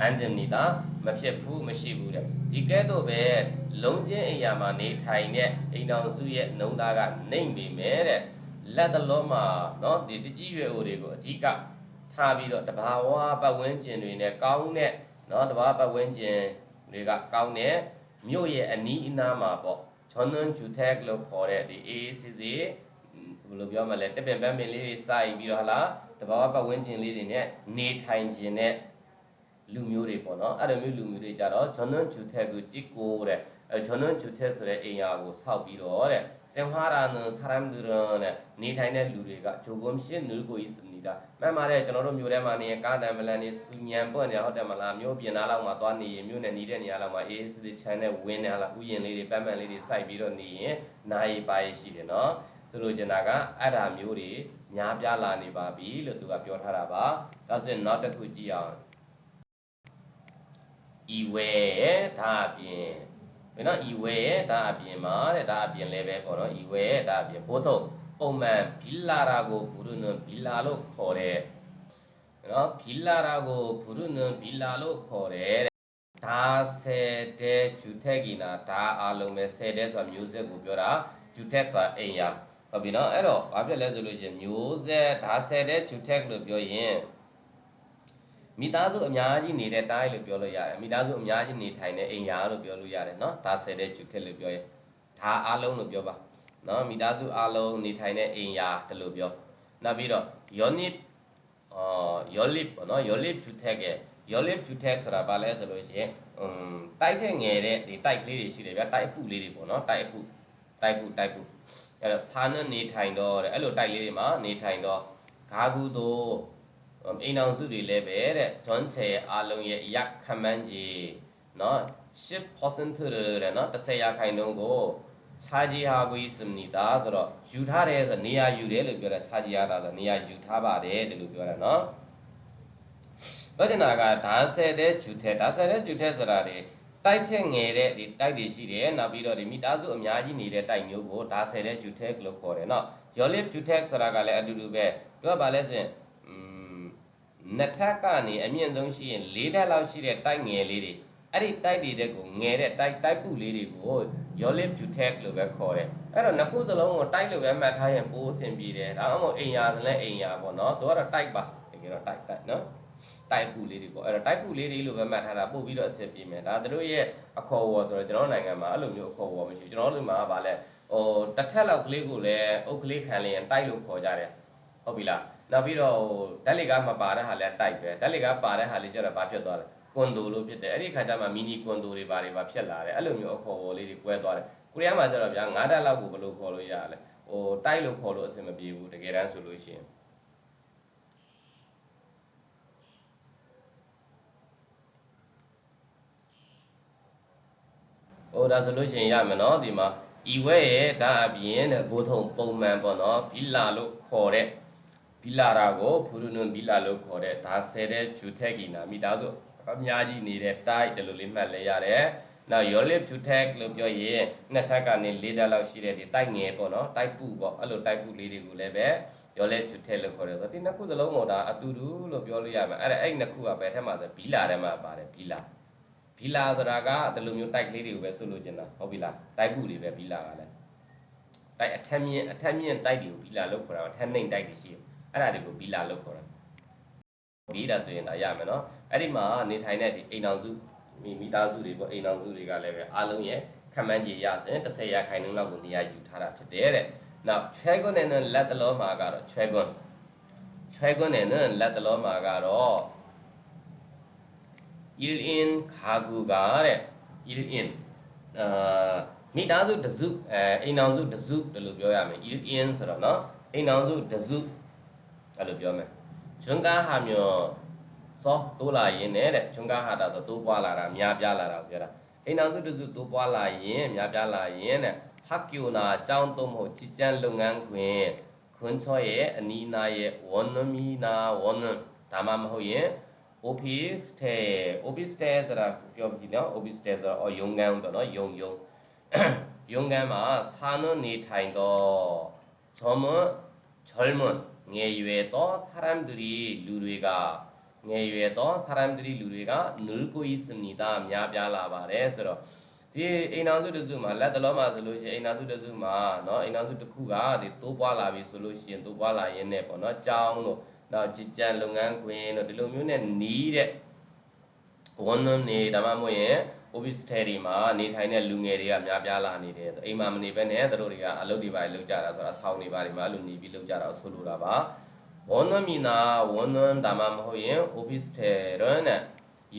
အန်ဒင်နီတာမဖြစ်ဘူးမရှိဘူးတဲ့ဒီကဲ့သို့ပဲလုံးချင်းအိမ်ယာမှာနေထိုင်တဲ့အိမ်တော်စုရဲ့နှုံသားကနှိမ့်ပေမဲ့တဲ့လက်တလုံးမှာเนาะဒီတကြီးရွယ်အိုတွေကိုအဓိကထားပြီးတော့တဘာဝပတ်ဝန်းကျင်တွေနဲ့ကောင်းတဲ့เนาะတဘာဝပတ်ဝန်းကျင်တွေကကောင်းတဲ့မြို့ရဲ့အနီးအနားမှာပေါ့ဂျွန်နန်ဂျူတက်လို့ခေါ်တဲ့ဒီ AACC ဘယ်လိုပြောမလဲတပင်ပန်းပင်လေးတွေစိုက်ပြီးတော့ဟလာတဘာဝပတ်ဝန်းကျင်လေးတွေနဲ့နေထိုင်ခြင်းနဲ့ လူမျိုးတွေပေါ့နော်အဲ့လိုမျိုးလူမျိုးတွေကြတော့ဂျွန်နန်ဂျူတက်ကိုကြည့်ကိုတဲ့အဲဂျွန်နန်ဂျူတက်ဆိုတဲ့အိမ်ယာကိုဆောက်ပြီးတော့တဲ့စင်ဟာရာနဆာရမ်ဒူရန်နဲ့နေထိုင်တဲ့လူတွေကဂျိုဂုံရှင်းနူကိုဤစနီတာမှန်ပါတယ်ကျွန်တော်တို့မျိုးထဲမှာနေကားတန်ပလန်နေစူညံပွင့်နေဟုတ်တယ်မလားမျိုးပြင်သားလောက်မှာသွားနေရင်မျိုးနဲ့နေတဲ့နေရာလောက်မှာအေးအေးစစ်စစ်ချမ်းနဲ့ဝင်းနေလားဥယျာဉ်လေးတွေပန်းပန်းလေးတွေစိုက်ပြီးတော့နေရင်နိုင်ပါရရှိတယ်နော်ဆိုလိုချင်တာကအဲ့ဒါမျိုးတွေများပြားလာနေပါပြီလို့သူကပြောထားတာပါဒါဆိုရင်နောက်တစ်ခုကြည့်အောင် ဤဝဲဒါအပြင်ဘယ်တော့ဤဝဲဒါအပြင်မှာတဲ့ဒါအပြင်လည်းပဲပေါ့နော်ဤဝဲဒါအပြင်ဘို့ထုတ်ပုံမှန်ဘီလာရာကိုဘုရုနံဘီလာလို့ခေါ်တဲ့နော်ဘီလာရာကိုဘုရုနံဘီလာလို့ခေါ်တဲ့ဒါဆယ်တဲ့ဂျူထက်ကီနာဒါအလုံးပဲဆယ်တဲ့ဆိုတာမျိုးဆက်ကိုပြောတာဂျူတက်ဆိုတာအိမ်ယာဟုတ်ပြီနော်အဲ့တော့ဘာဖြစ်လဲဆိုလို့ရှိရင်မျိုးဆက်ဒါဆယ်တဲ့ဂျူတက်လို့ပြောရင် မိသားစုအများကြီးနေတဲ့တိုင်းလို့ပြောလို့ရတယ်မိသားစုအများကြီးနေထိုင်တဲ့အိမ်ယာလို့ပြောလို့ရတယ်နော်ဒါဆယ်တဲ့ဂျူတက်လို့ပြောရင်ဒါအလုံးလို့ပြောပါနော်မိသားစုအလုံးနေထိုင်တဲ့အိမ်ယာတလို့ပြောနောက်ပြီးတော့ unit အော် yolip ပေါ့နော် yolip ဂျူထက်က yolip ဂျူတက်ဆိုတာဘာလဲဆိုလို့ရှိရင်อืมတိုက်ချက်ငယ်တဲ့ဒီတိုက်ကလေးတွေရှိတယ်ဗျာတိုက်အပုလေးတွေပေါ့နော်တိုက်အပုတိုက်ပုတိုက်ပုအဲ့တော့စာနဲ့နေထိုင်တော့တဲ့အဲ့လိုတိုက်လေးတွေမှာနေထိုင်တော့ဂါကူတို့ အိမ်အောင်စုတွေလည်းပဲတဲ့ဂျွန်ချေအားလုံးရဲ့ရက်ခမန်းကြီးနော်10%တဲ့နော်30ရာခိုင်နှုန်းကိုခြာကြီးဟာကိုစမနီတာဆိုတော့ယူထားတယ်ဆိုနေရာယူတယ်လို့ပြောတာခြာကြီးဟာတာဆိုနေရာယူထားပါတယ်လို့ပြောတာနော်ဝဒနာကဓာဆယ်တဲ့ဂျူထဲဓာဆယ်တဲ့ဂျူထဲဆိုတာဒီတိုက်ထက်ငယ်တဲ့ဒီတိုက်တွေရှိတယ်နောက်ပြီးတော့ဒီမိသားစုအများကြီးနေတဲ့တိုက်မျိုးကိုဓာဆယ်တဲ့ဂျူထဲလို့ခေါ်တယ်နော်ယောလစ်ဂျူထဲဆိုတာကလည်းအတူတူပဲသူကဘာလဲဆိုရင်อืม နှစ်ထပ်ကနေအမြင့်ဆုံးရှိရင်၄ထပ်လောက်ရှိတဲ့တိုက်ငယ်လေးတွေအဲ့ဒီတိုက်တွေတဲ့ကိုငယ်တဲ့တိုက်တိုက်ပုလေးတွေကိုယောလစ်ဂျူထဲလို့ပဲခေါ်တယ်အဲ့တော့နှစ်ခုစလုံးကိုတိုက်လို့ပဲမှတ်ထားရင်ပိုးအဆင်ပြေတယ်ဒါမှမဟုတ်အိမ်ယာစလဲအိမ်ယာပေါ့နော်သူကတော့တိုက်ပါတကယ်တော့တိုက်တိုက်နော်တိုက်ပူလေးတွေပေါ့အဲ့တော့တိုက်ပူလေးတွေလို့ပဲမှတ်ထားတာပို့ပြီးတော့အဆင်ပြေမယ်ဒါတို့ရဲ့အခေါ်အဝေါ်ဆိုတော့ကျွန်တော်နိုင်ငံမှာအဲ့လိုမျိုးအခေါ်အဝေါ်မရှိဘူးကျွန်တော်တို့မှာဗာလဲဟိုတစ်ထက်လောက်ကလေးကိုလည်းအုတ်ကလေးခံလျင်တိုက်လို့ခေါ်ကြတယ်ဟုတ်ပြီလား နောက်ပြီးတော့ဟိုဓာတ်လေကားမပါတဲ့ဟာလည်းတိုက်ပဲဓာတ်လေကားပါတဲ့ဟာလေးကျတော့ဘာဖြစ်သွားလဲကွန်ဒိုလို့ဖြစ်တယ်အဲ့ဒီခါကျမှမီနီကွန်ဒိုတွေဘာတွေဘာဖြစ်လာတယ်အဲ့လိုမျိုးအခေါ်အဝေါ်လေးတွေကွဲသွားတယ်ကိုရီးယားမှာကျတော့ဗျာ9ဓာတ်လောက်ကိုဘယ်လိုခေါ်လို့ရလဲဟိုတိုက်လို့ခေါ်လို့အဆင်မပြေဘူးတကယ်တမ်းဆိုလို့ရှိရင်ဟိုဒါဆိုလို့ရှိရင်ရမယ်နော်ဒီမှာဤဝဲရဲ့ဒါအပြင်တဲ့ဘိုးထုံပုံမှန်ပေါ့နော်ဘီလာလို့ခေါ်တဲ့ဘီ လာရာကိုဖူရနွန်ဘီလာလို့ခေါ်တဲ့ဒါဆယ်တဲ့ဂျူထက်ကီနာမိသားစုအများကြီးနေတဲ့တိုက်တယ်လို့လေးမှတ်လဲရတယ်နောက် Yolip Jutek လို့ပြောရင်နှစ်ထပ်ကနေ၄ဓာတ်လောက်ရှိတဲ့ဒီတိုက်ငယ်ပေါ့နော်တိုက်ပုပေါ့အဲ့လိုတိုက်ပုလေးတွေကိုလည်းပဲ Yolip Jutek လို့ခေါ်တယ်ဆိုတော့ဒီနှစ်ခုစလုံးတော့ဒါအတူတူလို့ပြောလို့ရမယ်အဲ့ဒါအဲ့နှစ်ခုကဘယ်ထက်မှဆိုဘီလာထဲမှာပါတယ်ဘီလာဘီလာဆိုတာကဒီလိုမျိုးတိုက်ကလေးတွေကိုပဲဆိုလို့ကျင်တာဟုတ်ပြီလားတိုက်ပုတွေပဲဘီလာကလည်းတိုက်အထက်မြင့်အထက်မြင့်တိုက်တွေကိုဘီလာလို့ခေါ်တာအထက်နှိမ်တိုက်တွေရှိတယ် အဲ့ဒါတွေကိုဘီလာလို့ခေါ်တာဘီဒါဆိုရင်ဒါရမယ်နော်အဲ့ဒီမှာနေထိုင်တဲ့ဒီအိမ်အောင်စုမိမိသားစုတွေပေါ့အိမ်အောင်စုတွေကလည်းပဲအားလုံးရဲ့ခံမှန်းကြရဆိုရင်30ရာခိုင်နှုန်းလောက်ကိုနေရာယူထားတာဖြစ်တယ်တဲ့နောက်ချွဲကွန်းနဲ့လက်တလောမှာကတော့ချွဲကွန်းချွဲကွန်းနဲ့လက်တလောမှာကတော့ yield in ခါကူကတဲ့ yield in အာမိသားစုတစုအဲအိမ်အောင်စုတစုတယ်လို့ပြောရမယ် yield in ဆိုတော့เนาะအိမ်အောင်စုတစု အဲ့လိုပြောမယ်ဂျွန်ကားဟာမျိုးစောတိုးလာရင်နဲ့တဲ့ဂျွန်ကားဟာတာဆိုတိုးပွားလာတာများပြားလာတာပြောတာအိမ်အောင်စုတစုတိုးပွားလာရင်များပြားလာရင်တဲ့ဟက်ကျူနာအကြောင်းသုံးဖို့ကြည်ကြံလုပ်ငန်းခွင်ခွန်းချောရဲ့အနီးနာရဲ့ဝန်နမီနာဝန်ဒါမှမဟုတ်ရင် office ထဲ office ထဲဆိုတာပြောပြီးနော် office ထဲဆိုတော့ယုံကန်းပေါ့နော်ယုံယုံယုံကန်းမှာစာနနေထိုင်တော့젊은 젊은 ငယ်ရွယ်သောဆရမ်ဒရီလူတွေကငယ်ရွယ်သောဆရမ်ဒရီလူတွေကနူရ်ကိုအီစနီတာများပြားလာပါတယ်ဆိုတော့ဒီအိမ်တော်စုတစုမှာလက်တလုံးမှာဆိုလို့ရှိရင်အိမ်တော်စုတစုမှာเนาะအိမ်တော်စုတစ်ခုကဒီတိုးပွားလာပြီဆိုလို့ရှိရင်တိုးပွားလာရင်းနဲ့ပေါ့เนาะကြောင်းလို့နောက်ကြည်ကြံလုပ်ငန်းခွင်တို့ဒီလိုမျိုးနဲ့နီးတဲ့ဝန်သွန်းနေဒါမှမဟုတ်ရင် office ထဲတွေမှာနေထိုင်တဲ့လူငယ်တွေကများပြားလာနေတယ်အိမ်မှာမနေဘဲနဲ့သူတို့တွေကအလုပ်တွေပါလုပ်ကြတာဆိုတာဆောင်းတွေပါတွေမှာအဲ့လိုနေပြီးလုပ်ကြတာကိုဆိုလိုတာပါဝန်နမီနာဝန်နဒါမှမဟုတ်ရင် office ထဲတော့နဲ့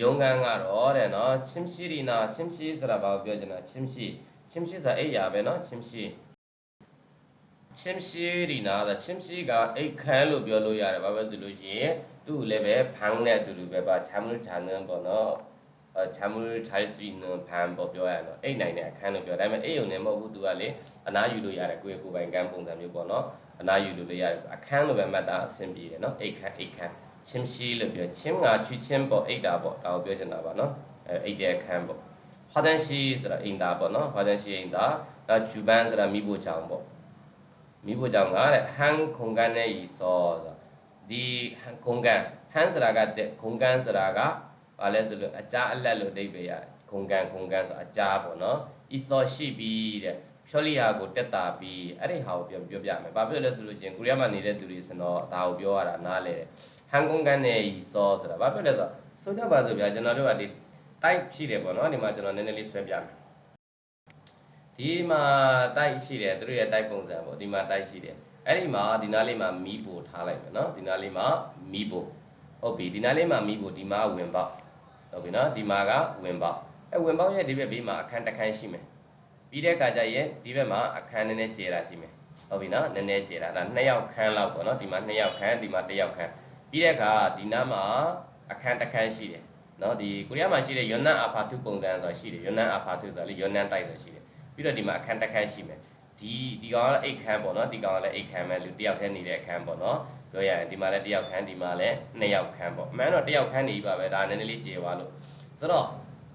ရုံးခန်းကတော့တဲ့နော်ချင်းရှိရီနာချင်းရှိဆိုတာဘာကိုပြောချင်တာချင်းရှိချင်းရှိဆိုတာအဲ့ရပဲနော်ချင်းရှိချင်းရှိရီနာဆိုချင်းရှိကအိတ်ခမ်းလို့ပြောလို့ရတယ်ဘာပဲဆိုလို့ရှိရင်သူ့လည်းပဲဖန်းတဲ့အတူတူပဲပါချမ်းမှုချမ်းနန်းပေါ့နော် January Tiles 3 Pan ပေါ်ပြောရတော့အိတ်နိုင်တဲ့အခန်းလို့ပြောဒါပေမဲ့အိတ်ုံနဲ့မဟုတ်ဘူးသူကလေအနားယူလို့ရတယ်ကိုယ့်ကိုယ်ပိုင်ကမ်းပုံစံမျိုးပေါ့နော်အနားယူလို့လည်းရတယ်အခန်းလို့ပဲမှတ်တာအဆင်ပြေတယ်နော်အိတ်ခန်းအိတ်ခန်းချင်းရှိလို့ပြောချင်းကချွချင်းပေါ့အိတ်တာပေါ့ဒါကိုပြောချင်တာပါနော်အိတ်တဲ့အခန်းပေါ့ဟောတန်ရှိဆိုတာအိမ်သားပေါ့နော်ဟောတန်ရှိအိမ်သားနောက်ဂျူပန်ဆိုတာမိဖို့ကြောင်ပေါ့မိဖို့ကြောင်ကတဲ့ဟန်ခုံကန်နဲ့ရီစောဆိုတာဒီခုံကန်ဟန်ဆိုတာကတဲ့ခုံကန်ဆိုတာက ဘာလဲဆိုလို့အကြာအလက်လို့အဓိပ္ပာယ်ရခုံကန်ခုံကန်ဆိုအကြာပေါ့နော်ဤစောရှိပြီးတဲ့ဖြောလိဟာကိုတက်တာပြီးအဲ့ဒီဟာကိုပြောပြောပြမယ်ဘာဖြစ်လဲဆိုလို့ချင်းကိုရီးယားမှာနေတဲ့သူတွေစင်တော့ဒါကိုပြောရတာနားလေတယ်ဟန်ကုန်းကန်နဲ့ဤစောဆိုတာဘာဖြစ်လဲဆိုတော့ဆိုကြပါစို့ဗျာကျွန်တော်တို့ကဒီ type ရှိတယ်ပေါ့နော်ဒီမှာကျွန်တော်နည်းနည်းလေးဆွဲပြမယ်ဒီမှာ type ရှိတယ်သူတို့ရဲ့ type ပုံစံပေါ့ဒီမှာ type ရှိတယ်အဲ့ဒီမှာဒီနားလေးမှာမီးပို့ထားလိုက်မယ်နော်ဒီနားလေးမှာမီးပို့ဟုတ်ပြီဒီနားလေးမှာမီးပို့ဒီမှာဝင်ပေါက် ဟုတ်ပြီနော်ဒီမှာကဝင်ပေါက်အဲဝင်ပေါက်ရဲ့ဒီဘက်ဘေးမှာအခန်းတစ်ခန်းရှိမယ်ပြီးတဲ့အခါကျရင်ဒီဘက်မှာအခန်းနည်းနည်းကျယ်တာရှိမယ်ဟုတ်ပြီနော်နည်းနည်းကျယ်တာဒါနှစ်ယောက်ခန်းလောက်ပေါ့နော်ဒီမှာနှစ်ယောက်ခန်းဒီမှာတစ်ယောက်ခန်းပြီးတဲ့အခါဒီနားမှာအခန်းတစ်ခန်းရှိတယ်နော်ဒီကိုရီးယားမှာရှိတဲ့ယွန်နန်အာဖာထုပုံစံဆိုတာရှိတယ်ယွန်နန်အာဖာထုဆိုတာလေယွန်နန်တိုက်ဆိုတာရှိတယ်ပြီးတော့ဒီမှာအခန်းတစ်ခန်းရှိမယ်ဒီဒီကောင်ကလည်းအိတ်ခန်းပေါ့နော်ဒီကောင်ကလည်းအိတ်ခန်းပဲလူတစ်ယောက်တည်းနေတဲ့အခန်းပေါ့နော် ပြောရရင်ဒီမှာလည်းတစ်ယောက်ခန်းဒီမှာလည်းနှစ်ယောက်ခန်းပေါ့အမှန်တော့တစ်ယောက်ခန်းနေပြီပါပဲဒါနည်းနည်းလေးကျေသွားလို့ဆိုတော့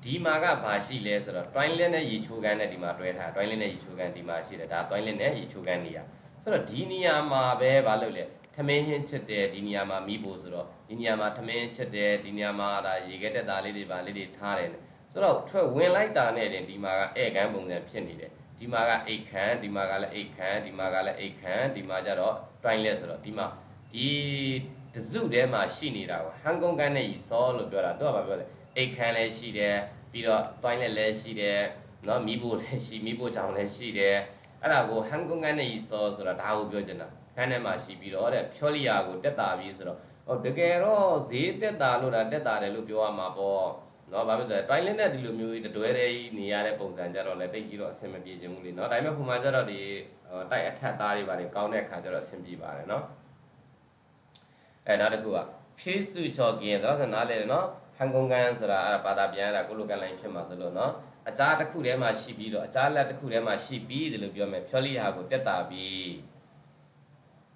ဒီမှာကဘာရှိလဲဆိုတော့ toilet နဲ့ရေချိုးခန်းနဲ့ဒီမှာတွဲထား toilet နဲ့ရေချိုးခန်းဒီမှာရှိတယ်ဒါ toilet နဲ့ရေချိုးခန်းနေရဆိုတော့ဒီနေရာမှာပဲဘာလုပ်လဲထမင်းဟင်းချက်တယ်ဒီနေရာမှာမိဖို့ဆိုတော့ဒီနေရာမှာထမင်းချက်တယ်ဒီနေရာမှာဒါရေခဲတက်တာလေးတွေပါလေးတွေထားတယ်ဆိုတော့ထွက်ဝင်လိုက်တာနဲ့တင်ဒီမှာကဧကန်ပုံစံဖြစ်နေတယ်ဒီမှာကအိတ်ခမ်းဒီမှာကလည်းအိတ်ခမ်းဒီမှာကလည်းအိတ်ခမ်းဒီမှာကျတော့ toilet ဆိုတော့ဒီမှာ ဒီတစုထဲမှာရှိနေတာကိုဟန်ကုန်ကန်နဲ့ဤစောလို့ပြောတာသူကဘာပြောလဲအိတ်ခမ်းလည်းရှိတယ်ပြီးတော့ toilet လည်းရှိတယ်နော်မိဖို့လည်းရှိမိဖို့ကြောင်လည်းရှိတယ်အဲ့ဒါကိုဟန်ကုန်ကန်နဲ့ဤစောဆိုတာဒါကိုပြောချင်တာခန်းထဲမှာရှိပြီးတော့တဲ့ဖြောလီယာကိုတက်တာပြီးဆိုတော့ဟောတကယ်တော့ဈေးတက်တာလို့ဒါတက်တာတယ်လို့ပြောရမှာပေါ့နော်ဘာဖြစ်လဲတိုင်းလင်းနဲ့ဒီလိုမျိုးတွဲတဲ့နေရတဲ့ပုံစံကြတော့လည်းတိတ်ကြီးတော့အဆင်မပြေချင်ဘူးလေနော်ဒါပေမဲ့ဟိုမှာကျတော့ဒီတိုက်အထက်သားတွေပါတယ်ကောင်းတဲ့အခါကျတော့အဆင်ပြေပါတယ်နော် အဲနောက်တစ်ခုကဖြည့်စုချော်ကင်းတော့ဆိုနားလေနော်ဟန်ကုန်ကန်ဆိုတာအဲ့ဒါဘာသာပြန်ရတာကိုလိုကန်လိုင်းဖြစ်မှာဆိုလို့နော်အကြားတစ်ခုထဲမှာရှိပြီးတော့အကြားလက်တစ်ခုထဲမှာရှိပြီးဒီလိုပြောမယ်ဖြောလီဟာကိုတက်တာပြီး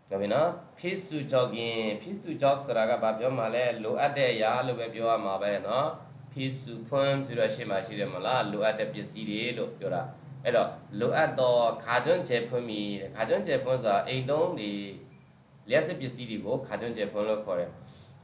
ဟုတ်ပြီနော်ဖိစုကြောက်ကင်ဖိစုကြောက်ဆိုတာကဘာပြောမှလဲလိုအပ်တဲ့အရာလို့ပဲပြောရမှာပဲနော်ဖိစုဖွန်းဆိုတော့ရှေ့မှာရှိတယ်မလားလိုအပ်တဲ့ပစ္စည်းတွေလို့ပြောတာအဲ့တော့လိုအပ်တော့ခါကျွန်းကျဲဖွန်းမီခါကျွန်းကျဲဖွန်းဆိုတာအိမ်သုံးဒီ လျှက်စစ်ပစ္စည်းတွေကို cartoon telephone လို့ခေါ်တယ်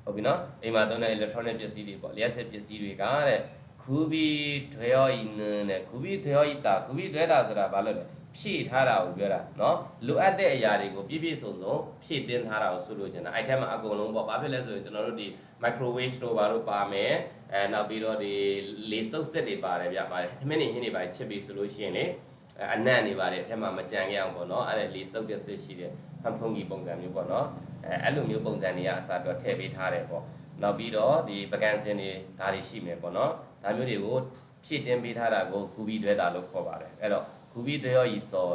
ဟုတ်ပြီနော်အိမ်မှာသုံးတဲ့ electronic ပစ္စည်းတွေပေါ့လျှက်စစ်ပစ္စည်းတွေကတဲ့ခုဘီထွေယောဤနန်းတဲ့ခုဘီထွေယောဤတာခုဘီထွေတာဆိုတာဘာလို့လဲဖြည့်ထားတာကိုပြောတာနော်လိုအပ်တဲ့အရာတွေကိုပြည့်ပြည့်စုံစုံဖြည့်တင်းထားတာကိုဆိုလိုချင်တာအဲ့ထက်မှာအကုန်လုံးပေါ့ဘာဖြစ်လဲဆိုရင်ကျွန်တော်တို့ဒီ microwave တို့ဘာလို့ပါမယ်အဲနောက်ပြီးတော့ဒီလေစုပ်စစ်တွေပါတယ်ဗျပါတယ်သမင်းတွေဟင်းတွေပါချစ်ပြီးဆိုလို့ရှိရင်လေအနံ့နေပါတယ်အထက်မှာမကြံခဲ့အောင်ပေါ့နော်အဲ့ဒါလေစုပ်ပစ္စည်းရှိတယ် ဟမ်ဖုန်ကြီးပုံစံမျိုးပေါ့နော်အဲအဲ့လိုမျိုးပုံစံတွေကအစားတော့ထည့်ပေးထားတယ်ပေါ့နောက်ပြီးတော့ဒီပကံစင်တွေဒါတွေရှိမယ်ပေါ့နော်ဒါမျိုးတွေကိုဖြည့်တင်ပေးထားတာကိုဂူဘီတွဲတာလို့ခေါ်ပါတယ်အဲ့တော့ဂူဘီတွဲရောဤစော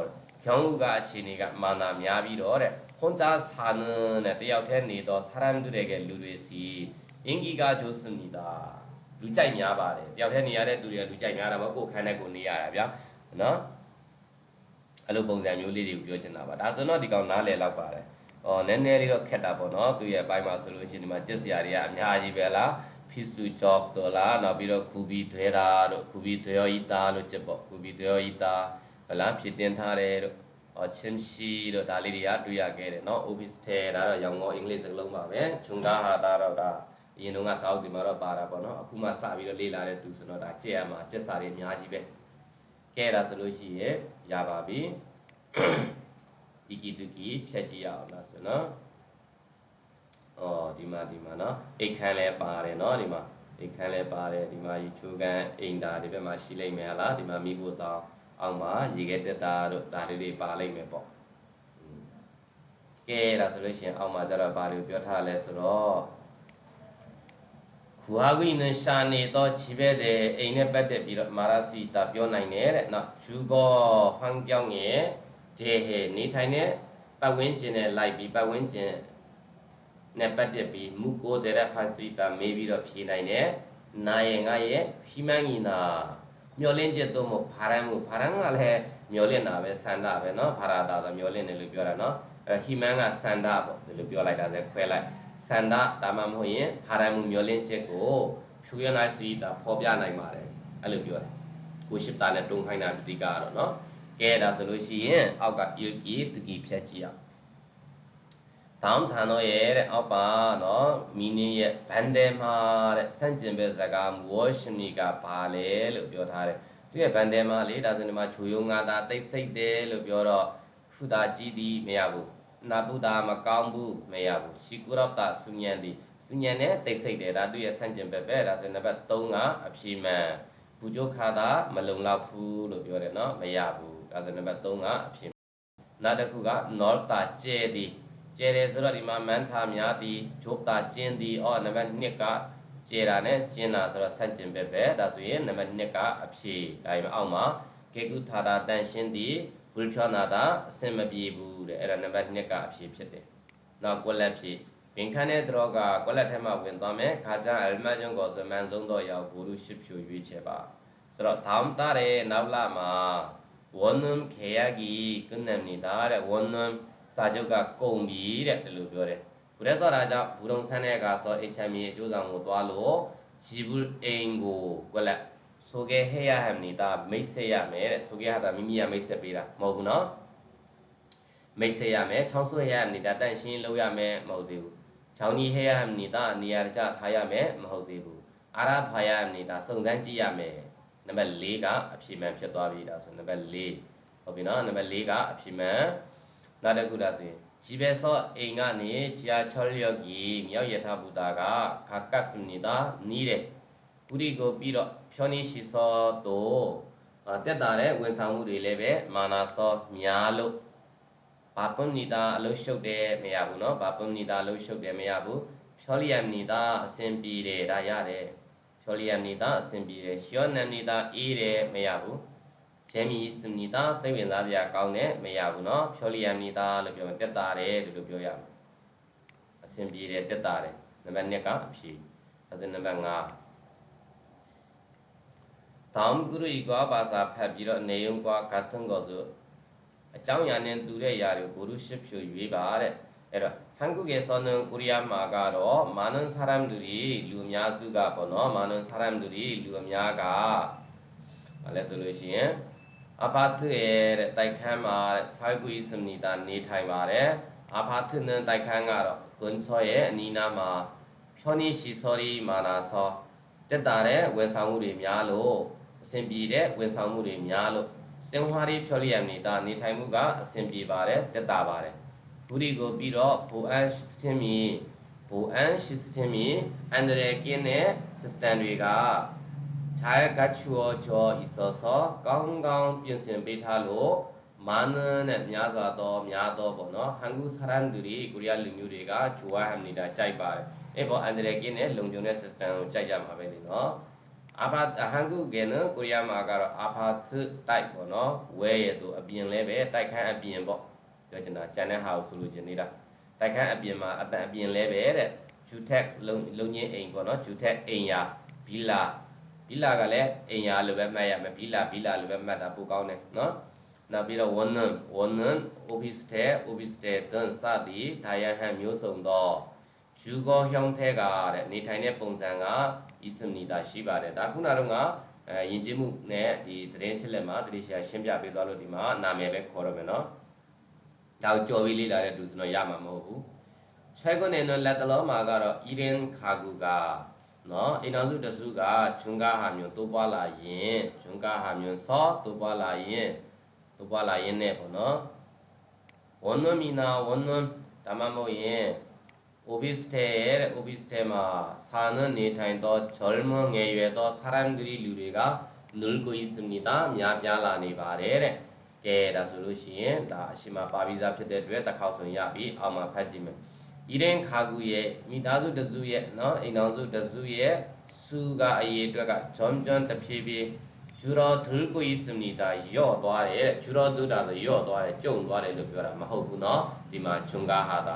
ကျောင်းလူကအခြေအနေကမာနာများပြီးတော့တဲ့ခွန်သားဆာနနဲ့တယောက်တည်းနေတော့ဆာရမ်တူတွေကလူတွေစီအင်ဂီကဂျိုစနီတာလူကြိုက်များပါတယ်တယောက်တည်းနေရတဲ့သူတွေကလူကြိုက်များတာပေါ့ကိုခန်းနဲ့ကိုနေရတာဗျာနော် အဲ့လိုပုံစံမျိုးလေးတွေကိုပြောချင်တာပါဒါဆိုတော့ဒီကောင်နားလည်လောက်ပါတယ်ဩနည်းနည်းလေးတော့ခက်တာပေါ့နော်သူရဲ့အပိုင်းမှာဆိုလို့ရှိရင်ဒီမှာကျက်စရာတွေကအများကြီးပဲလားဖိစုကြော့တော်လားနောက်ပြီးတော့ခူဘီထွဲတာတို့ခူဘီထွဲဤတာလို့ကျက်ပေါ့ခူဘီထွဲဤတာဗလားဖြစ်တင်ထားတယ်တို့ဟောချင်းရှိတို့ဒါလေးတွေကတွေ့ရခဲ့တယ်เนาะ office ထဲဒါတော့ရောင်ငေါအင်္ဂလိပ်စကားလုံးပါပဲဂျွန်ကာဟာဒါတော့ဒါ အရင်တုန်းကစာအုပ်တွေမှာတော့ပါတာပေါ့နော်အခုမှစပြီးတော့လေ့လာတဲ့သူဆိုတော့ဒါကြက်ရမှာကြက်စာတွေအများကြီးပဲ ကဲဒါဆိုလို့ရှိရင်ရပါပြီဒီကီတူကီဖြတ်ကြည့်အောင်လားဆိုနော်အော်ဒီမှာဒီမှာနော်အိတ်ခမ်းလဲပါတယ်နော်ဒီမှာအိတ်ခမ်းလဲပါတယ်ဒီမှာရေချိုးကန်အိမ်တာဒီဘက်မှာရှိလိမ့်မယ်ဟလားဒီမှာမိဖို့ဆောင်အောက်မှာရေခဲတက်တာတို့ဒါလေးတွေပါလိမ့်မယ်ပေါ့ကဲဒါဆိုလို့ရှိရင်အောက်မှာကျတော့ဘာလို့ပြောထားလဲဆိုတော့ ဘူဟာဂိနရှာနေတော့ဂျီဘဲတဲ့အိမ်နဲ့ပတ်သက်ပြီးတော့မာရစီတာပြောနိုင်တယ်တဲ့နော်ဂျူဘောဟန်ပြောင်းရဲ့ဂျေဟေနေထိုင်တဲ့ပတ်ဝန်းကျင်နဲ့လိုက်ပြီးပတ်ဝန်းကျင်နဲ့ပတ်သက်ပြီးမူကိုတဲ့ဖာစီတာမေးပြီးတော့ဖြေနိုင်တယ်နာယေငါရဲ့ဟီမန်ဂီနာမျောလင့်ချက်တော့မဖာရန်ကိုဖာရန်ကလည်းမျောလင့်တာပဲဆန္ဒပဲနော်ဖာရာတာဆိုမျောလင့်တယ်လို့ပြောတာနော်အဲဟီမန်ကဆန္ဒပေါ့ဒီလိုပြောလိုက်တာလဲခွဲလိုက် ဆန္ဒဒါမှမဟုတ်ရင်ဖာရန်မှုမျောလင့်ချက်ကိုဖြူရနိုင်စီတာဖော်ပြနိုင်ပါတယ်အဲ့လိုပြောတယ်ကိုရှိတာနဲ့တုံခိုင်းတာဒီကတော့เนาะကဲဒါဆိုလို့ရှိရင်အောက်ကယုတ်ကြီးတကီဖြတ်ကြည့်အောင်တောင်းထန်တော့ရဲ့တဲ့အောက်ပါနော်မီနင်းရဲ့ဘန်ဒဲမှာတဲ့ဆန့်ကျင်ဘက်ဇကာမဝရှင်နီကဘာလဲလို့ပြောထားတယ်သူရဲ့ဘန်ဒဲမှာလေဒါဆိုဒီမှာဂျိုယုံငါတာတိတ်ဆိတ်တယ်လို့ပြောတော့ဖူတာကြီးသည်မရဘူး နာပုတာမကောင်းဘူးမရဘူးရှီကူရပ်တာဆုညံသည်ဆုညံနဲ့တိတ်ဆိတ်တယ်ဒါသူရဲ့ဆန့်ကျင်ဘက်ပဲဒါဆိုနံပါတ်3ကအဖြေမှန်ဘူဂျိုခါတာမလုံလောက်ဘူးလို့ပြောတယ်နော်မရဘူးဒါဆိုနံပါတ်3ကအဖြေနောက်တစ်ခုက north တာကျဲသည်ကျဲတယ်ဆိုတော့ဒီမှာမန်းထာများသည်ဂျိုးတာကျင်းသည်အော်နံပါတ်2ကကျဲတာနဲ့ကျင်းတာဆိုတော့ဆန့်ကျင်ဘက်ပဲဒါဆိုရင်နံပါတ်2ကအဖြေဒါပေမဲ့အောက်မှာကေကုထာတာတန်ရှင်းသ ဝိဖြောနာတာအစင်မပြေဘူးတဲ့အဲ့ဒါနံပါတ်2ကအဖြေဖြစ်တယ်နောက်ကွက်လက်ဖြေဘင်ခန်းတဲ့သရောကကွက်လက်ထဲမှာဝင်သွားမယ်ခါကြအလမကျွန်းကိုစမန်ဆုံးတော့ရောက်ဘူရုရှစ်ဖြူရွေးချယ်ပါဆိုတော့ဒါမှတာတဲ့နောက်လာမှာဝန္နမ်ခေယကီကုဏမ်နီတာတဲ့ဝန္နမ်စာချုပ်ကကုန်ပြီတဲ့ဒီလိုပြောတယ်ဘုရက်ဆိုတာကြောင့်ဘူရုံဆန်းတဲ့ကဆိုအင်ချမ်မီအကျိုးဆောင်ကိုသွားလို့ဂျီဘူးအိမ်ကိုကွက်လက် ဆိုခဲ့ဟဲ့ရဟမ်နေတာမိတ်ဆက်ရမယ်တဲ့ဆိုခဲ့ဟာတာမိမိကမိတ်ဆက်ပေးတာမဟုတ်ဘူးနော်။မိတ်ဆက်ရမယ်ချောင်းဆွဲရဟမ်နေတာတန့်ရှင်းလုပ်ရမယ်မဟုတ်သေးဘူး။ချောင်းကြီးဟဲ့ရဟမ်နေတာနေရာတကျထားရမယ်မဟုတ်သေးဘူး။အာရဖာရဟမ်နေတာစုံစမ်းကြည့်ရမယ်။နံပါတ်၄ကအဖြေမှန်ဖြစ်သွားပြီဒါဆိုနံပါတ်၄ဟုတ်ပြီနော်နံပါတ်၄ကအဖြေမှန်နောက်တစ်ခုဒါဆိုရင်ဂျီဘဲဆော့အိမ်ကနေဂျီယာချောလျော့ကြီးမြောက်ယထာဘူတာကခါကပ်စနေတာနီးတယ် ဥဒီကိုပြီးတော့ဖြောနီရှိဆောတို့တက်တာတဲ့ဝန်ဆောင်မှုတွေလည်းပဲမာနာဆောများလို့ဘာပွန်နေတာအလုရှုပ်တယ်မရဘူးเนาะဘာပွန်နေတာအလုရှုပ်တယ်မရဘူးဖြောလီယမ်နေတာအဆင်ပြေတယ်ဒါရတယ်ဖြောလီယမ်နေတာအဆင်ပြေတယ်ရှောနန်နေတာအေးတယ်မရဘူးဂျမ်မီစမီတာစိတ်ဝင်စားစရာကောင်းတယ်မရဘူးเนาะဖြောလီယမ်နေတာလို့ပြောရင်တက်တာတယ်လို့လို့ပြောရမယ်အဆင်ပြေတယ်တက်တာတယ်နံပါတ်1ကအဖြေဒါဆိုနံပါတ်5 ဓမ္မဂုရုဤကွာဘာသာဖတ်ပြီးတော့နေုံကွာကတ်တန်ကောဆိုအကြောင်းညာနဲ့တူတဲ့ຢာတွေကိုဂုရုရှစ်ဖြူရွေးပါတဲ့အဲ့တော့ဟန်ကုကေဆောနန်ကိုရီးယားမှာကတော့မာနန်ဆာရမ်ဒူရီလူအများစုကပေါ့နော်မာနန်ဆာရမ်ဒူရီလူအများကဘာလဲဆိုလို့ရှိရင်အဘာသူရဲ့တိုက်ခန်းမှာဆိုက်ကွီစမနီတာနေထိုင်ပါတယ်အဘာသူနဲ့တိုက်ခန်းကတော့ဂွန်ဆောရဲ့အနီးနားမှာဖြောနီရှီဆောရီမာနာဆောတက်တာတဲ့ဝယ်ဆောင်မှုတွေများလို့ အဆင်ပြေတဲ့ဝန်ဆောင်မှုတွေများလို့စင်ဟွာရီဖြောလျံနေတာနေထိုင်မှုကအဆင်ပြေပါတယ်တက်တာပါတယ်ဘူရီကိုပြီးတော့ဘူအန်စတင်မီဘူအန်စတင်မီအန်ဒရယ်ကင်းတဲ့ system တွေကခြားကချူချောဤစောစောကောင်းကောင်းပြင်ဆင်ပေးထားလို့မာနနဲ့များစွာသောများသောပေါ့နော်ဟန်ကူဆရန်ဒူရီကိုရီးယားလူမျိုးတွေကဂျူဝါဟမ်နေတာကြိုက်ပါတယ်အဲ့ပေါ်အန်ဒရယ်ကင်းတဲ့လုံခြုံတဲ့ system ကိုကြိုက်ကြမှာပဲလေနော် အာဖာဟန်ကုကေနကိုရီးယားမှာကတော့အာဖာသတိုက်ပေါ့နော်ဝဲရဲ့သူအပြင်လဲပဲတိုက်ခန်းအပြင်ပေါ့ပြောချင်တာဂျန်တဲ့ဟာကိုဆိုလိုချင်နေတာတိုက်ခန်းအပြင်မှာအတန်အပြင်လဲပဲတဲ့ဂျူထက်လုံလုံငင်းအိမ်ပေါ့နော်ဂျူထက်အိမ်ယာဘီလာဘီလာကလည်းအိမ်ယာလိုပဲမှတ်ရမယ်ဘီလာဘီလာလိုပဲမှတ်တာပိုကောင်းတယ်နော်နောက်ပြီးတော့ one one office တဲ့ office တဲ့တန်စသည်ဒါယန်ဟန်မျိုးစုံတော့ဂျူဂောဟျောင်းထဲကတဲ့နေထိုင်တဲ့ပုံစံက ဤစနီတာရှိပါတယ်ဒါခုနတော့ကအဲယဉ်ကျေးမှုနဲ့ဒီသတင်းချက်လက်မှာတတိယရှင်းပြပေးသွားလို့ဒီမှာနာမည်ပဲခေါ်ရမယ်နော်ဒါကိုကြော်ပြီးလေ့လာတဲ့သူဆိုတော့ရမှာမဟုတ်ဘူးခြေကွန်းနေတော့လက်တလုံးမှာကတော့ Eden Kagu ကနော်အိမ်တော်စုတစုကဂျွန်ကာဟာမျိုးတိုးပွားလာရင်ဂျွန်ကာဟာမျိုးဆော့တိုးပွားလာရင်တိုးပွားလာရင်နဲ့ပေါ့နော်ဝန်နမီနာဝန်နဒါမှမဟုတ်ရင် 오비스테에 오비스테마 사는 네타인도 젊은 애외도 사람들이 누리가 늘고 있습니다. များပြားလာနေ ပါတယ်တဲ့ကဲဒါဆိုလို့ရှိရင်ဒါအရှိမပါပြီးသားဖြစ်တဲ့အတွက်တစ်ခေါက်ဆိုရင်ရပြီအောက်မှာဖတ်ကြည့်မယ်ဤရင်ခါကူရဲ့မိသားစုတစုရဲ့နော်အိမ်တော်စုတစုရဲ့စုကအရေးအတွက်ကဂျွန်ဂျွန်တဖြည်းဖြည်းယူတော်ဒုကိုဤစမီတာယော့သွားတယ်ယူတော်ဒုတာဆိုယော့သွားတယ်ကျုံသွားတယ်လို့ပြောတာမဟုတ်ဘူးနော်ဒီမှာဂျွန်ကာဟာတာ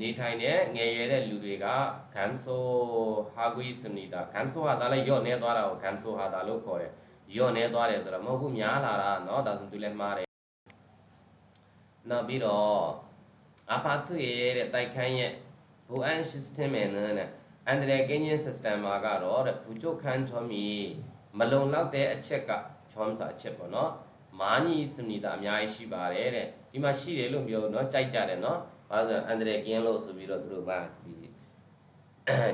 နေထိုင်တဲ့ငယ်ရွယ်တဲ့လူတွေကဂန်ဆိုဟာဂွီစမနီတာဂန်ဆိုဟာဒါလည်းယော့နေသွားတာကိုဂန်ဆိုဟာဒါလို့ခေါ်တယ်ယော့နေသွားတယ်ဆိုတော့မဟုတ်ဘူးများလာတာเนาะဒါဆိုသူလည်းမှားတယ်နောက်ပြီးတော့ အာဖာသူရဲ့တဲ့တိုက်ခန်းရဲ့ဘူအန် system နဲ့နဲ့အန်ဒရယ်ကင်းချင်း system မှာကတော့တဲ့ဘူချုပ်ခန်းချောမီမလုံလောက်တဲ့အချက်ကချောမစာအချက်ပေါ့နော်မာညီစမနီတာအများကြီးရှိပါတယ်တဲ့ဒီမှာရှိတယ်လို့ပြောနော်ကြိုက်ကြတယ်နော် ဘာလို့အန်ဒရယ်ကင်းလို့ဆိုပြီးတော့သူတို့ကဒီ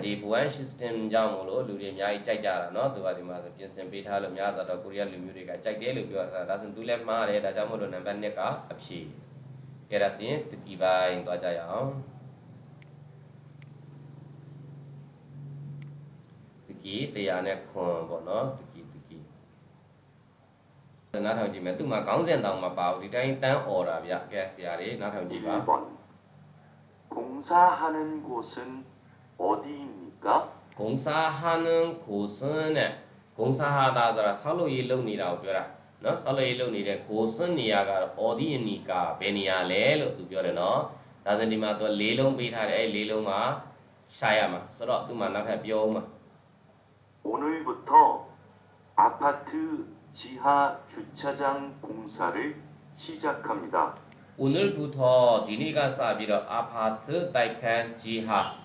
ဒီဘူအန် system ကြောင့်မလို့လူတွေအများကြီးကြိုက်ကြတာเนาะသူကဒီမှာဆိုပြင်ဆင်ပေးထားလို့များတော့ကိုရီးယားလူမျိုးတွေကကြိုက်တယ်လို့ပြောတာဒါဆိုသူလည်းမှားတယ်ဒါကြောင့်မို့လို့နံပါတ်1ကအဖြေကဲဒါဆိုရင်တတိပိုင်းသွားကြရအောင်တတိတရားနဲ့ခွန်ပေါ့နော်တတိတတိနားထောင်ကြည့်မယ်သူ့မှာခေါင်းစဉ်တောင်မပါဘူးဒီတိုင်းတန်းអော်တာဗျကဲဆရာတွေနားထောင်ကြည့်ပါ 1번 공사하는 곳은 어디입니까? 공사하는 곳은 네, 공사하다 저라 살로 일로 니라고 벼라. 너 살로 일로 니래 곳은 니야가 어디입니까? 베니야래 로 벼라. 나도 니마 또 레롱 비타래 레롱아 샤야마 서로 또만 나가 벼마. 오늘부터 아파트 지하 주차장 공사를 시작합니다. 오늘부터 니네가 싸비러 아파트 다이칸 지하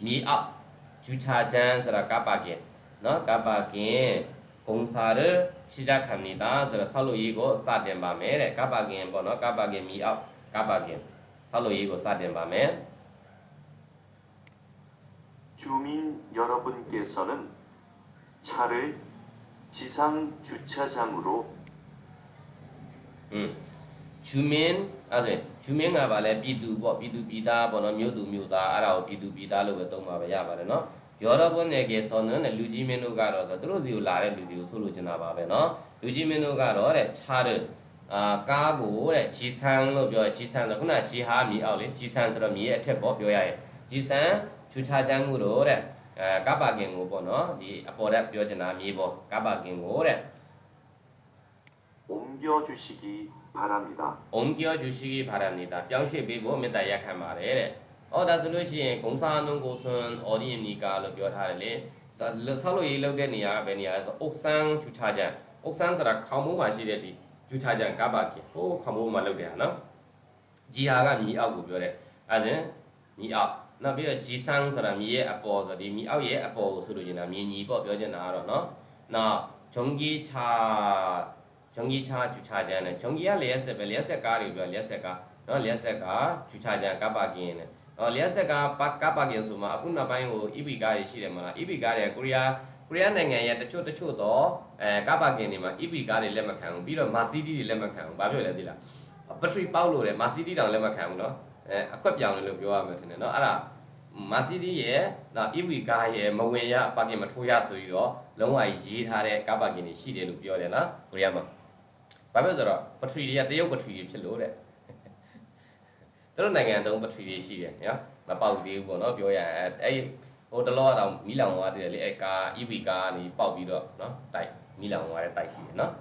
미압 주차장서라 까박에 너 까박에 공사를 시작합니다. 저라 살로이고 사된 밤에 까박에 번호 까박에 미압 까박에 살로이고 사된 밤에 주민 여러분께서는 차를 지상 주차장으로 음. ဂျူမင်းအဲ့ဒါဂျူမင်းကပါလဲပြည်သူပေါ့ပြည်သူပြည်သားပေါ့နော်မြို့သူမြို့သားအဲ့ဒါကိုပြည်သူပြည်သားလို့ပဲသုံးပါပဲရပါတယ်နော်ယောရဘွန်နယ်ကေဆောနန်လူကြီးမင်းတို့ကတော့သူတို့စီကိုလာတဲ့လူတွေကိုဆိုလိုချင်တာပါပဲနော်လူကြီးမင်းတို့ကတော့တဲ့ခြားတဲ့အာကားကိုတဲ့ဂျီဆန်လို့ပြောဂျီဆန်ဆိုခုနဂျီဟာမြေအောက်လေဂျီဆန်ဆိုတော့မြေရဲ့အထက်ပေါ့ပြောရရင်ဂျီဆန်ချူချာချန်းကိုတော့တဲ့အဲကပ်ပါကင်ကိုပေါ့နော်ဒီအပေါ်တက်ပြောချင်တာမြေပေါ့ကပ်ပါကင်ကိုတဲ့ 옮겨주시기 바랍니다. 옮겨 주시기 바랍니다. ပြောင်းရွှေ့ပေးဖို့မေတ္တာရပ်ခံပါတယ်တဲ့။ဟောဒါဆိုလို့ရှိရင်ဂုံစာနုံကိုဆွန်အော်ဒီနီကာလို့ပြောထားတယ်လေ။ဆောက်လို့ရေးလုပ်တဲ့နေရာကဘယ်နေရာလဲဆိုအုတ်ဆန်းချူချာကြံ။အုတ်ဆန်းဆိုတာခေါင်မိုးမှာရှိတဲ့ဒီချူချာကြံကပါကင်။ဟိုခေါင်မိုးမှာလုပ်တဲ့ဟာနော်။ဂျီဟာကမြေအောက်ကိုပြောတယ်။အဲဒါမြေအောက်နောက်ပြီးတော့ဂျီဆန်းဆိုတာမြေရဲ့အပေါ်ဆိုဒီမြေအောက်ရဲ့အပေါ်ကိုဆိုလို့ရင်ဒါမြေညီပေါ့ပြောချင်တာကတော့နော်။နောက်ဂျုံကြီးချာ ဂျုံကြီးချာချူချာကြံနဲ့ဂျုံကြီးကလျက်ဆက်ပဲလျက်ဆက်ကားတွေပြောလျက်ဆက်ကားနော်လျက်ဆက်ကချူချာကြံကပါကင်နဲ့နော်လျက်ဆက်ကပတ်ကပါကင်ဆိုမှအခုနောက်ပိုင်းကို EV ကားတွေရှိတယ်မလား EV ကားတွေကိုရီးယားကိုရီးယားနိုင်ငံရဲ့တချို့တချို့တော့အဲကပါကင်တွေမှာ EV ကားတွေလက်မခံဘူးပြီးတော့ Mercedes တွေလက်မခံဘူးဘာဖြစ်လဲသိလားဘက်ထရီပေါက်လို့တယ် Mercedes တောင်လက်မခံဘူးနော်အဲအခွက်ပြောင်းတယ်လို့ပြောရမယ်ထင်တယ်နော်အဲ့ဒါ Mercedes ရဲ့နော် EV ကားရဲ့မဝင်ရပါကင်မထိုးရဆိုပြီးတော့လုံးဝရေးထားတဲ့ကားပါကင်တွေရှိတယ်လို့ပြောတယ်နော်ကိုရီးယားမှာ ဘာဖြစ်လို့ဆိုတော့ဘက်ထရီတွေကတရုတ်ဘက်ထရီတွေဖြစ်လို့တဲ့သူတို့နိုင်ငံတုံးဘက်ထရီတွေရှိတယ်နော်မပေါက်သေးဘူးပေါ့နော်ပြောရရင်အဲ့ဟိုတလောကတော့မီးလောင်သွားတယ်လေအဲ့ကား EV ကားကနေပေါက်ပြီးတော့နော်တိုက်မီးလောင်သွားတဲ့တိုက်ရှိတယ်နော်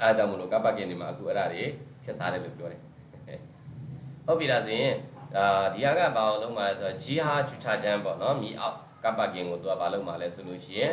အဲဒါကြောင့်မလို့ကပ်ပါကင်တွေမှာအခုအဲ့ဒါတွေဖြစ်စားတယ်လို့ပြောတယ်ဟုတ်ပြီလားဆိုရင်အာဒီဟာကဘာအောင်လုံးမှာလဲဆိုတော့ဂျီဟာချူချာချန်ပေါ့နော်မီအောက်ကပ်ပါကင်ကိုသူကဘာလုပ်မှာလဲဆိုလို့ရှိရင်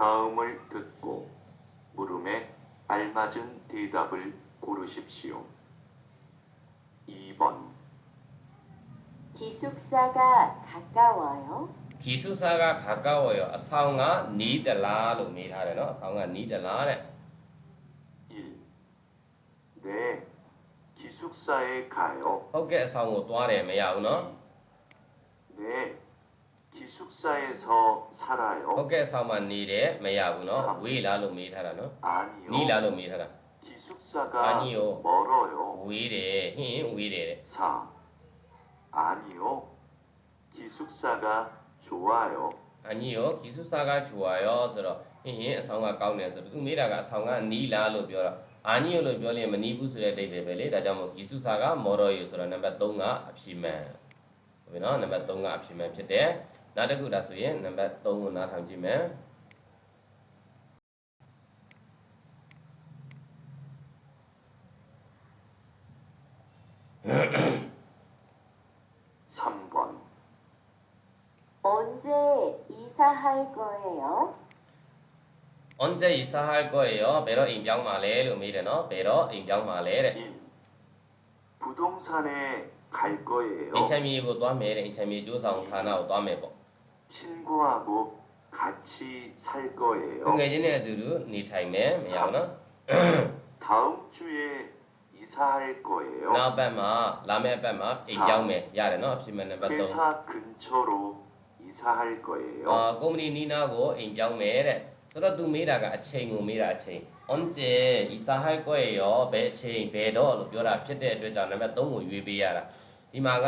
다음을 듣고 물음에 알맞은 대답을 고르십시오. 2번 기숙사가 가까워요. 기숙사가 가까워요. 상가 니들라로 미하래요. 상가 니들라래. 1. 네. 기숙사에 가요. 오케이. 상호 또아래 매야우나. 네. 기숙사에서 살아요. ဟုတ်ကဲ့အဆောင်မှာနေတယ်မရဘူးနော်ဝေးလားလို့မေးထားတာနော် 아니요. နီးလားလို့မေးထားတာ 기숙사가 아니요. 멀어요. ဝေးတယ်ဟင်းဝေးတယ်တဲ့ 4. 아니요. 기숙사가 좋아요. 아니요 기숙사가 좋아요 ဆိုတော့ဟင်းဟင်းအဆောင်ကကောင်းတယ်ဆိုတော့သူမေးတာကအဆောင်ကနီးလားလို့ပြောတာအာနီယလို့ပြောရင်မနီးဘူးဆိုတဲ့အဓိပ္ပာယ်ပဲလေဒါကြောင့်မို့ 기숙사가 멀어요 ဆိုတော့နံပါတ်3ကအဖြေမှန်ဟုတ်ပြီနော်နံပါတ်3ကအဖြေမှန်ဖြစ်တယ် နောက်တစ်ခုဒါဆိုရင်နံပါတ်3ကိုနားထောင်ကြည့်မယ် 3번. 언제 이사할 거예요? 언제 이사할 거예요? ဘယ်တော့အိမ်ပြောင်းမှာလဲလို့မေးတယ်နော်ဘယ်တော့အိမ်ပြောင်းမှာလဲတဲ့ 1. 부동산에 갈 거예요. အိမ်ချမ်းမြေကိုသွားမယ်တဲ့အိမ်ချမ်းမြေကျိုးဆောင်ဌာနကိုသွားမယ်ပေါ့ 친구하고 같이 살 ကို 거예요. ငယ်ချင်းနဲ့အတူတူနေထိုင်မယ်မရဘူးနော် 다음 주에 이사할 거예요. နောက်ဘက်မှာလာမယ့်ဘက်မှာအိမ်ပြောင်းမယ်ရတယ်နော်အဖြစ်မဲ့နံပါတ်3 회사 근처로 이사할 အာ 거예요. ကုမ္ပဏီနီးနားကိုအိမ်ပြောင်းမယ်တဲ့ဆိုတော့ तू မေးတာကအချိန်ကိုမေးတာအချိန် 언제 이사할 거예요 ဘယ်အချိန်ဘယ်တော့လို့ပြောတာဖြစ်တဲ့အတွက်ကြောင့်နံပါတ်3ကိုရွေးပေးရတာဒီမှာက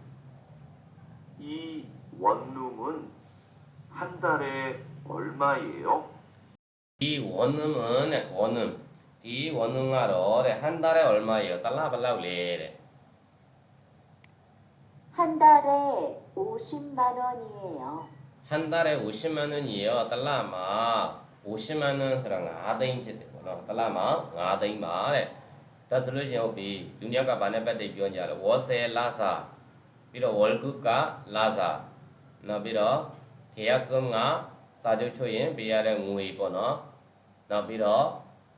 이 원룸은 한 달에 얼마예요? 이 원룸은 원룸. 이 원룸하러 한 달에 얼마예요? 달라발라울레 한 달에 50만 원이에요. 한 달에 50만 원이에요. 달라마. 50만 원 사랑 아다인 제대로 달라마. 아다인 말에 다 솔루션 오비. 유니아가 반에 받대 비언자로 워세 라사. ပြီးတော့ world group ကလာစာနောက်ပြီးတော့ခေယကုံကစာချုပ်ချုပ်ရင်ပေးရတဲ့ငွေပေါ့နော်။နောက်ပြီးတော့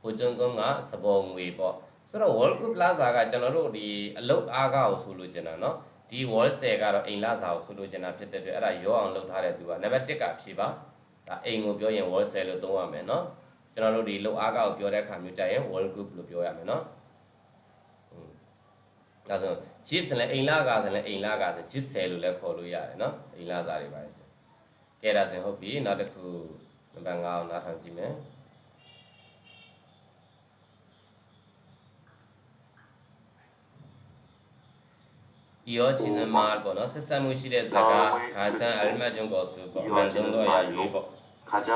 ဘုဇုံကုံကစပေါ်ငွေပေါ့။ဆိုတော့ world group လာစာကကျွန်တော်တို့ဒီအလုတ်အားကောက်ကိုဆိုလို့ကျင်တာနော်။ဒီ wall ဆယ်ကတော့အိမ်လာစာကိုဆိုလို့ကျင်တာဖြစ်တဲ့အတွက်အဲ့ဒါရောအောင်လုပ်ထားတဲ့သူကနံပါတ်1ကဖြေပါ။ဒါအိမ်ကိုပြောရင် wall cell လို့သုံးရမယ်နော်ကျွန်တော်တို့ဒီလုတ်အားကောက်ကိုပြောတဲ့အခါမျိုးကြရင် wall group လို့ပြောရမယ်နော်อืม ဒါဆို chip ဆိုရင်အိမ်လာကဆိုရင်အိမ်လာကဆို chip cell လို့လည်းခေါ်လို့ရတယ်နော်အိမ်လာစာတွေပါလေဆိုကဲဒါဆိုရင်ဟုတ်ပြီနောက်တစ်ခုနံပါတ်5ကိုနားထောင်ကြည့်မယ်이어지는말ပေါ့နော်ဆက်ဆက်မှုရှိတဲ့ဇာတ်ကခါချမ်းအလ်မတ်ဂျွန်ကိုစုပေါ့အမှန်ဆုံးတော့အရာရွေးပေါ့ 가장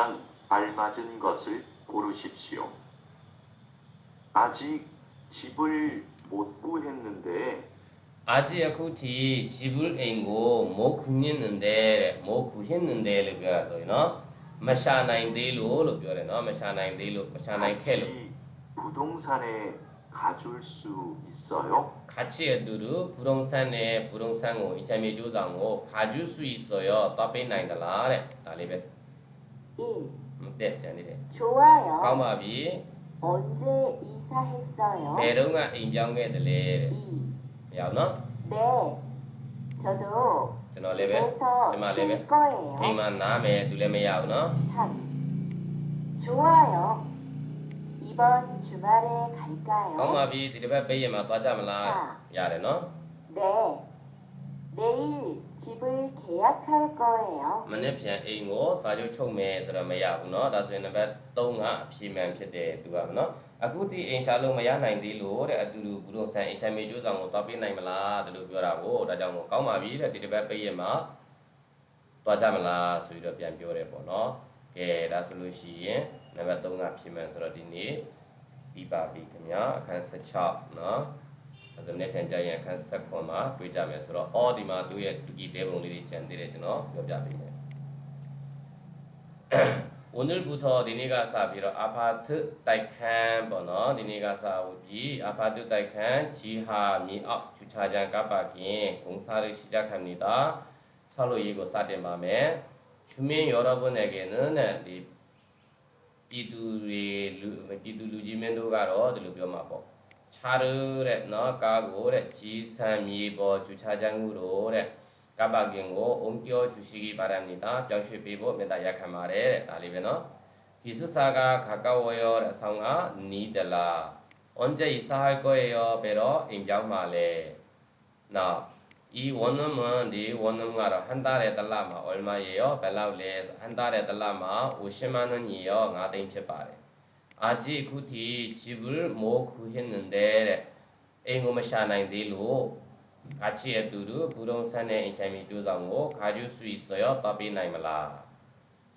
알맞은 것을 고르십시오. 아직 집을 못도 했는데 아직 쿠티 집을 앵고 못 구했는데 못 구했는데를 배워야 돼요. 마샤 나인데로로 배워야 마샤 나인데로 마샤 나인켈 부동산에 가줄 수 있어요? 같이 애들을 부동산에 부동산고 이참에 조상고 가줄 수 있어요. 따빼 나인달라래 네, 달리베. 예. 네, 짠이래. 좋아요. 까마비. 언제 이 사했어요? 배롱아 인정해들래 2. 야너 네. 저도 저너 레벨 집에서 저마 쉴 레벨 거예요. 이만 남에 둘레메 야우너 3. 좋아요. 이번 주말에 ကောင်းပါ 갈까요? ပြီဒီတစ်ပတ်ပိတ်ရမှာသွားကြမလား 자. ရတယ်နော် 네. 내일 집을 계약할 거예요. မနေ့ပြန်အိမ်ကိုစာချုပ်ချုပ်မယ်ဆိုတော့မရဘူးเนาะဒါဆိုရင်နံပါတ်3ကအဖြေမှန်ဖြစ်တယ်သူကเนาะအခုဒီအိမ်ရှာလို့မရနိုင်သေးလို့တဲ့အတူတူဘူးလုံးဆန်အိမ်ချမ်းမေကျိုးဆောင်ကိုသွားပေးနိုင်မလားတလို့ပြောတာကိုဒါကြောင့်မို့ကောင်းပါပြီတဲ့ဒီတစ်ပတ်ပိတ်ရမှာသွားကြမလားဆိုပြီးတော့ပြန်ပြောတယ်ပေါ့เนาะကဲဒါဆိုလို့ရှိရင်နံပါတ်3ကဖြေမှန်ဆိုတော့ဒီနေ့ပြီးပါပြီခင်ဗျာအခန်း16เนาะ ဆိုတော့နေ့ခံကြရင်အခန်းဆက်ခွန်မှာတွေ့ကြမယ်ဆိုတော့အော်ဒီမှာသူ့ရဲ့တူကြီးတဲပုံလေးတွေကျန်သေးတယ်ကျွန်တော်ပြောပြပေးမယ်ဝန်ရဘူသောဒီနေ့ကစပြီးတော့အာဖာသတိုက်ခန်းပေါ့နော်ဒီနေ့ကစဦးပြီးအာဖာသတိုက်ခန်းဂျီဟာမြေအောက်ချူချာကြံကပါကင်ဂုံစားရရှိကြခံနေတာဆောက်လို့ရေးကိုစတင်ပါမယ်ချူမင်းရောတော့ဘုန်းနေကင်နော်နဲ့ဒီပြည်သူတွေလူပြည်သူလူကြီးမင်းတို့ကတော့ဒီလိုပြောမှာပေါ့ ချာရုတဲ့နော်ကာကိုတဲ့ជីဆံမြေပေါ်ကျူချချမ်းမှုတို့တဲ့ကပ္ပကင်ကိုအုံပြောကျူရှိကြီးပါရမီတာပြောင်းရွှေ့ပေးဖို့မေတ္တာရခံပါတယ်တဲ့ဒါလေးပဲနော်ဟိစုစာကခကဝယောတဲ့အဆောင်ကနီးတလားအွန်ဂျေစာကိုယောပေတော့အိမ်ပြောင်းပါလေနော်ဤဝန္နမန်ဒီဝန္နမကတော့ဟန်တာတဲ့တလမှာအော်မယေရောဘယ်လောက်လဲဟန်တာတဲ့တလမှာဦးရှမန်နညီရောငါးသိန်းဖြစ်ပါတယ် 아직 굳이 집을 못 구했는데 앵고마샤 나인데로 같이 해두루 부동산의 인자미 조상고 가질 수 있어 요? 더비 나이말라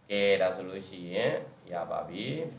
게라 솔루시엔 야바비